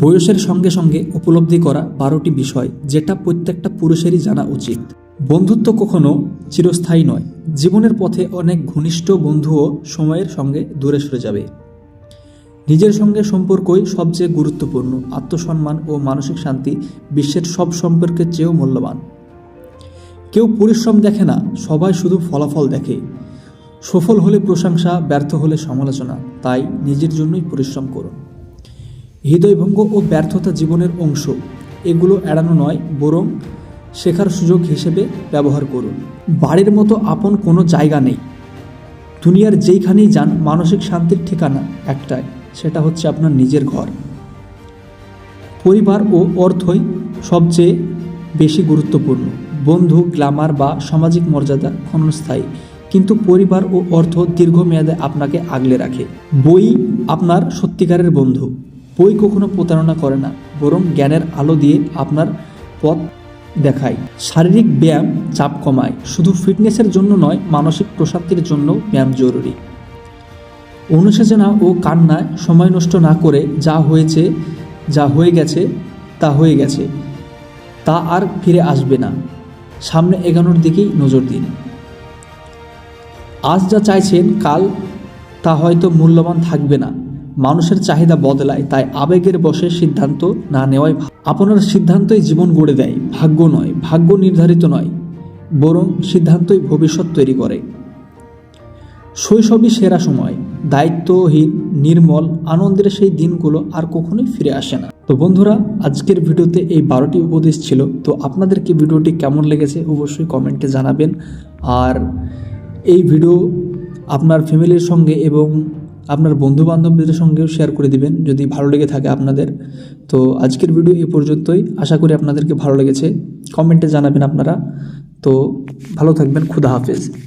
বয়সের সঙ্গে সঙ্গে উপলব্ধি করা বারোটি বিষয় যেটা প্রত্যেকটা পুরুষেরই জানা উচিত। বন্ধুত্ব কখনো চিরস্থায়ী নয়। জীবনের পথে অনেক ঘনিষ্ঠ বন্ধুও সময়ের সঙ্গে দূরে সরে যাবে। নিজের সঙ্গে সম্পর্কই সবচেয়ে গুরুত্বপূর্ণ। আত্মসম্মান ও মানসিক শান্তি বিশ্বের সব সম্পর্কের চেয়েও মূল্যবান। কেউ পরিশ্রম দেখে না, সবাই শুধু ফলাফল দেখে। সফল হলে প্রশংসা, ব্যর্থ হলে সমালোচনা। তাই নিজের জন্যই পরিশ্রম করুন। হৃদয়ভঙ্গ ও ব্যর্থতা জীবনের অংশ। এগুলো এড়ানো নয়, বরং শেখার সুযোগ হিসেবে ব্যবহার করুন। বাড়ির মতো আপন কোনো জায়গা নেই। দুনিয়ার যেইখানেই যান, মানসিক শান্তির ঠিকানা একটাই, সেটা হচ্ছে আপনার নিজের ঘর। পরিবার ও অর্থই সবচেয়ে বেশি গুরুত্বপূর্ণ। বন্ধু গ্ল্যামার বা সামাজিক মর্যাদা ক্ষণস্থায়ী। কিন্তু পরিবার ও অর্থ দীর্ঘমেয়াদে আপনাকে আগলে রাখে। বই আপনার সত্যিকারের বন্ধু। বই কখনো প্রতারণা করে না, বরং জ্ঞানের আলো দিয়ে আপনার পথ দেখায়। শারীরিক ব্যায়াম চাপ কমায়, শুধু ফিটনেসের জন্য নয়, মানসিক প্রশান্তির জন্য ব্যায়াম জরুরি। অনুশোচনা ও কান্নায় সময় নষ্ট না করে যা হয়েছে, যা হয়ে গেছে, তা হয়ে গেছে, তা আর ফিরে আসবে না। সামনে এগানোর দিকেই নজর দিন। আজ যা চাইছেন কাল তা হয়তো মূল্যবান থাকবে না। মানুষের চাহিদা বদলায়, তাই আবেগের বসে সিদ্ধান্ত না নেওয়াই। আপনার সিদ্ধান্তই জীবন গড়ে দেয়, ভাগ্য নয়, ভাগ্য নির্ধারিত নয়, বরং সিদ্ধান্তই ভবিষ্যৎ তৈরি করে। শৈশবই সেরা সময়, দায়িত্বহীন, নির্মল, আনন্দের সেই দিনগুলো আর কখনোই ফিরে আসে না। তো বন্ধুরা, আজকের ভিডিওতে এই বারোটি উপদেশ ছিল। তো আপনাদেরকে ভিডিওটি কেমন লেগেছে অবশ্যই কমেন্টে জানাবেন। আর এই ভিডিও আপনার ফ্যামিলির সঙ্গে এবং আপনার বন্ধু বান্ধবদের সঙ্গেও শেয়ার করে দিবেন, যদি ভালো লেগে থাকে আপনাদের। তো আজকের ভিডিও এ পর্যন্তই। আশা করি আপনাদেরকে ভালো লেগেছে। কমেন্টে জানাবেন আপনারা। তো ভালো থাকবেন। খুদা হাফেজ।